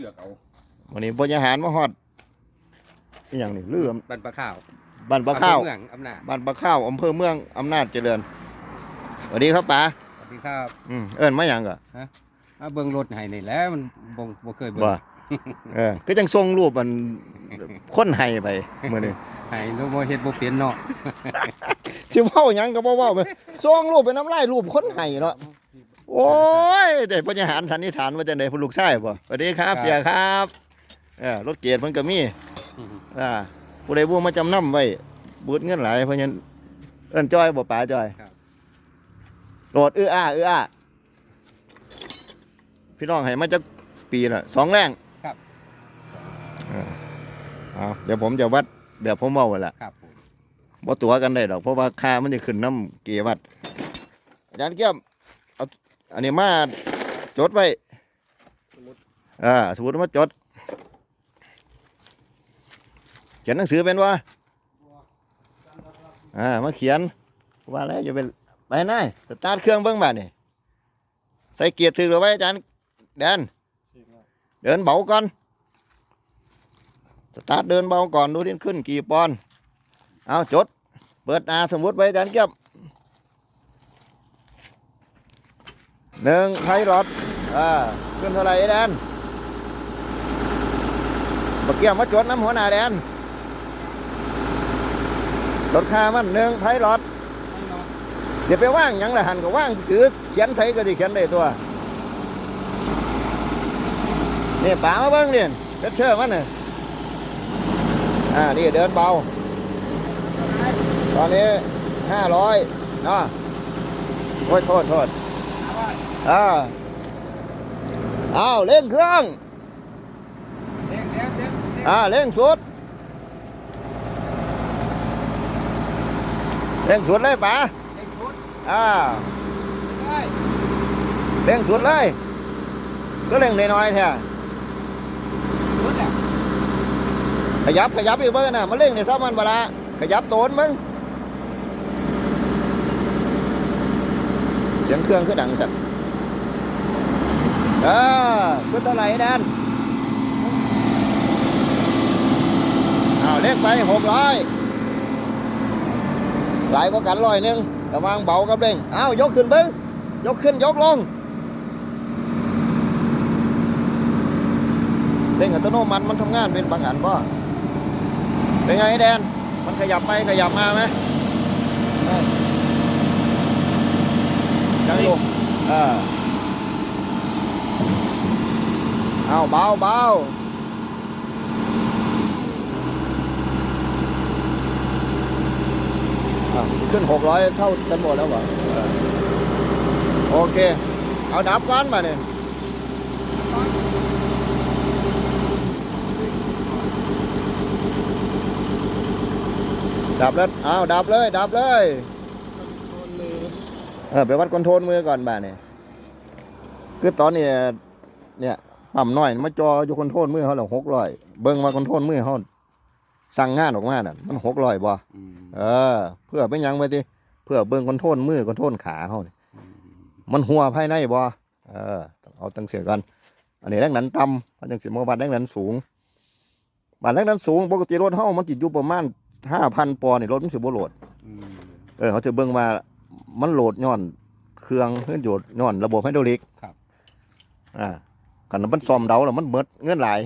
ลือกเอาวันนี้บริหารมาฮอดอหย่างนี้เรือบันปลาข้าวบ้านปลาข้าวอำเภอเมืองอำนาจบ้านปลาข้าวอำเภอเมืองอำนาจเจริญสวัสดีครับป๋าสวัสดีครับอืมเอิ้นมาหยังก็มาเบิ่งรถให้นี่แหล้วมันบ่บ่เคยเบิ่งบ่เออก็จังส่งรูปมันคนให้ไปมื้อนี้ให้ no บ่เฮ็ดบ่เป็นเนาะสิเว้าหยังก็บ่เว้าไปส่งรูปเป็นน้ำลายรูปคนให้เนาะโอ้ยได้บริหารสันนิษฐานว่าจังได๋ผู้ลูกชายบ่สวัสดีครับ เสียครับเออรถเกียรติเพิ่นก็มีอ่าผู้ใดบ่มาจำนำไว้บูดเงินหลายเพราะฉะนั้นเอิ้นจอยบ่ป๋าจอยครับโหลดอื้ออ้าอื้ออ้าพี่น้องให้มาจักปีละสองแรงครับเออเอาเดี๋ยวผมจะวัดแบบผมเว้าหั่นล่ะครับผมบ่ตัวกันได้ดอกเพราะว่าค่ามันจะขึ้นน้ำเกียร์วัดอาจารย์เกี้ยมเอาอันนี้มาจดไว้อ่าสมมติมาจดเขียนหนังสือเป็นวะอ่ามาเขียนว่าแล้วจะเป็นไปไหนายสตาร์ทเครื่องเบิ้งบาดนี่ใส่เกียร์ถือเอาไว้อาจารย์แดนเดินเบาก่อนสตาร์ทเดินเบาก่อนดูที่ขึ้นกี่ปอนด์เอาจด เปิดอาสมมติไว้อาจารย์เก็บ หนึ่งไพรอตอ่าขึ้นเท่าไหร่แดนบักเกี่ยมมาจดน้ำหัวหน้าแดนลดค่ามันหนึ่งไพรอตเดี๋ยวไปว่างยังละหันก็ว่างถือเขียนไทยก็จะเขียนได้ตัวนี่ป๋ามาเบิ้งเรียนเเชื่อมันน่ะอ่า นี่เดินเบา ตอนนี้ห้าร้อยนะโอ้ยโทษโทษ อ่าอ้าวเร่งเครื่องเด็กเด็กเด็กอ่าเร่งสุดเร่งสุดเลยป๋าเด็กชุดอ่าได้เร่งสุดเลย ก็เร่งน้อยๆแท้ชุดแหละขยับขยับอีกเบ้างนะมาเร่งในซ้ำมันบละขยับโตนมึง สียงเครื่องคือดังสัตว์อ่าขึ้นเท่าไหร่แดนอ้าวเล่นไปหกร้อยหลายก็กันร้อยหนึ่งระวังเบากับเร่งอ้าวยกขึ้นเบิ้งยกขึ้นยกลงเร่งอัตโนมัติมันทำงานเป็นบางอันป่ะเป็นไงแดน มันขยับไปขยับมาไหม ยังลงอ่าเอาเบาเบาขึ้นหกร้อยเท่ากันหมดแล้วเหรอเออโอเค เอาดับก้อนมาเนี่ยดับแล้วเอาดับเลย ดับเลย เออไปวัดคอนโทรลมือก่อนบ้านเนี่ยคือตอนนี้เนี่ยปั๊มน้อยมาจออยู่คอนโทรลมือเขาหรอหกร้อยเบิ่งว่าคอนโทรลมือเขาสั่งงานออกมาน่ะมันหกร้อยบ่อืมเออ เพื่อเป็นหยังไปดิเพื่อเบิ่งคอนโทรลมือคอนโทรลขาเขานี่มันหัวภายในบ่เออต้องเอาตั้งเสียกันอันนี้แรงดันต่ำเพราะจังสิมาวัดแรงดันสูงบาดแรงดันสูงปกติรถเฮามันติดอยู่ประมาณ5,000ปอนด์นี่รถมันสิบ่โหลดอืมเออเขาจะเบิ่งว่า มันโหลดย้อน เครื่องเฮือนโยดย้อนระบบไฮดรอลิกครับ อ่ากันมันซ่อมเดาแล้วมันเบิดเงินหลาย